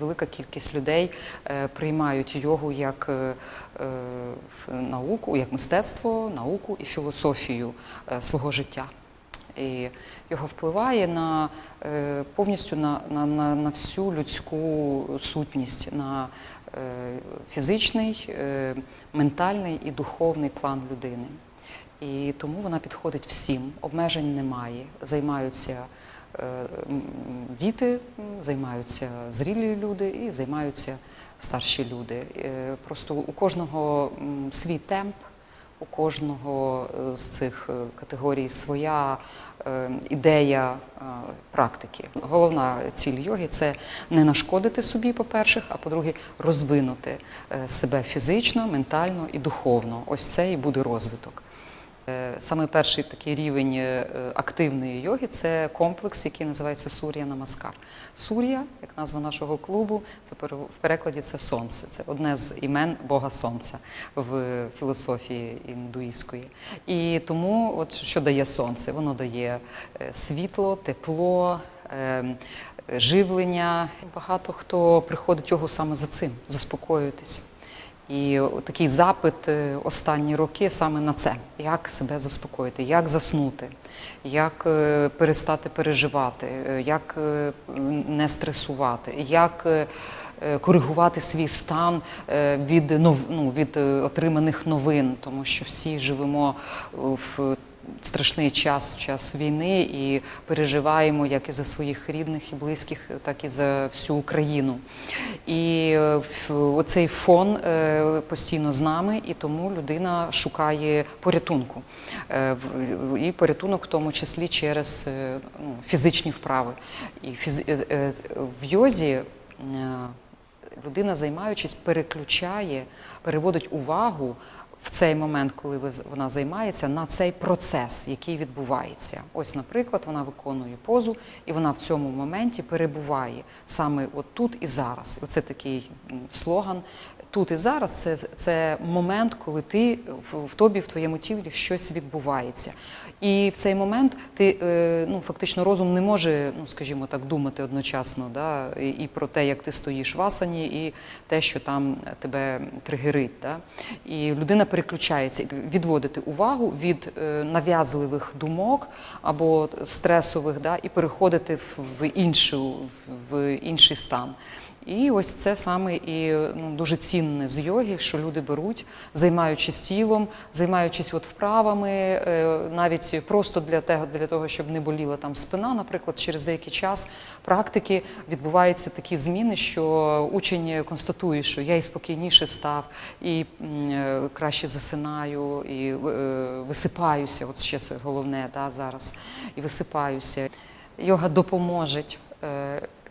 Велика кількість людей е, приймають йогу як е, е, науку, як мистецтво, науку і філософію свого життя. І його впливає на повністю на, на, на, на всю людську сутність, на фізичний, ментальний і духовний план людини. І тому вона підходить всім, обмежень немає. Займаються діти, займаються зрілі люди і займаються старші люди. Е, Просто у кожного свій темп, у кожного е, з цих е, категорій своя ідея практики. Головна ціль йоги це не нашкодити собі, по-перше, а по-друге, розвинути себе фізично, ментально і духовно. Ось це і буде розвиток. Е, Саме перший такий рівень е, активної йоги це комплекс, який називається Сур'я Намаскар. Сур'я, як назва нашого клубу, це в перекладі це сонце. Це одне з імен Бога Сонця в філософії індуїзької. І тому, от що дає сонце? Воно дає е, світло, тепло. Живлення. Багато хто приходить його саме за цим, заспокоюватися. І такий запит е, останні роки саме на це: як себе заспокоїти, як заснути, як е, перестати переживати, е, як не стресувати, як коригувати свій стан від ну, від отриманих новин, тому що всі живемо в страшний час, час війни, і переживаємо як і за своїх рідних і близьких, так і за всю Україну. І е, оцей фон е, постійно з нами, і тому людина шукає порятунку. Е, І порятунок в тому числі через ну, фізичні вправи. І в йозі людина, займаючись, переключає, переводить увагу в цей момент, коли вона займається, на цей процес, який відбувається. Ось, наприклад, вона виконує позу, і вона в цьому моменті перебуває саме от тут і зараз. Оце такий слоган. Тут і зараз це, це момент, коли ти в, в тобі, в твоєму тілі щось відбувається. І в цей момент ти е, ну, фактично розум не може, ну скажімо так, думати одночасно, да, і, і про те, як ти стоїш в асані, і те, що там тебе тригерить. Да. І людина переключається, відводити увагу від е, нав'язливих думок або стресових, да, і переходити в, в іншу, в інший стан. І ось це саме і ну, дуже цінне з йоги, що люди беруть, займаючись тілом, займаючись от вправами, е, навіть просто для того, для того, щоб не боліла там спина, наприклад, через деякий час практики відбуваються такі зміни, що учень констатує, що я і спокійніше став, і е, краще засинаю, і е, висипаюся. От ще це головне да, зараз. І висипаюся. Йога допоможе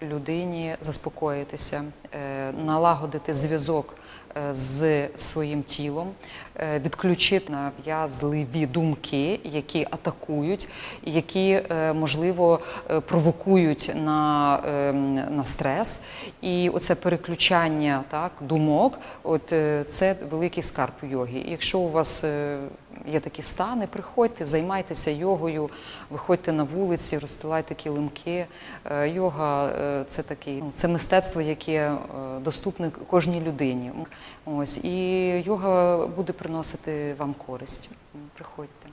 людині заспокоїтися, е, налагодити зв'язок е, з своїм тілом, е, відключити нав'язливі думки, які атакують, які, можливо, провокують на, на стрес. І оце переключання так, думок, от це великий скарб йоги. Якщо у вас є такі стани, приходьте, займайтеся йогою, виходьте на вулиці, розстилайте килимки. Е, Йога е, це такий, ну, це мистецтво, яке е, доступне кожній людині. Ось і йога буде приносити вам користь. Приходьте.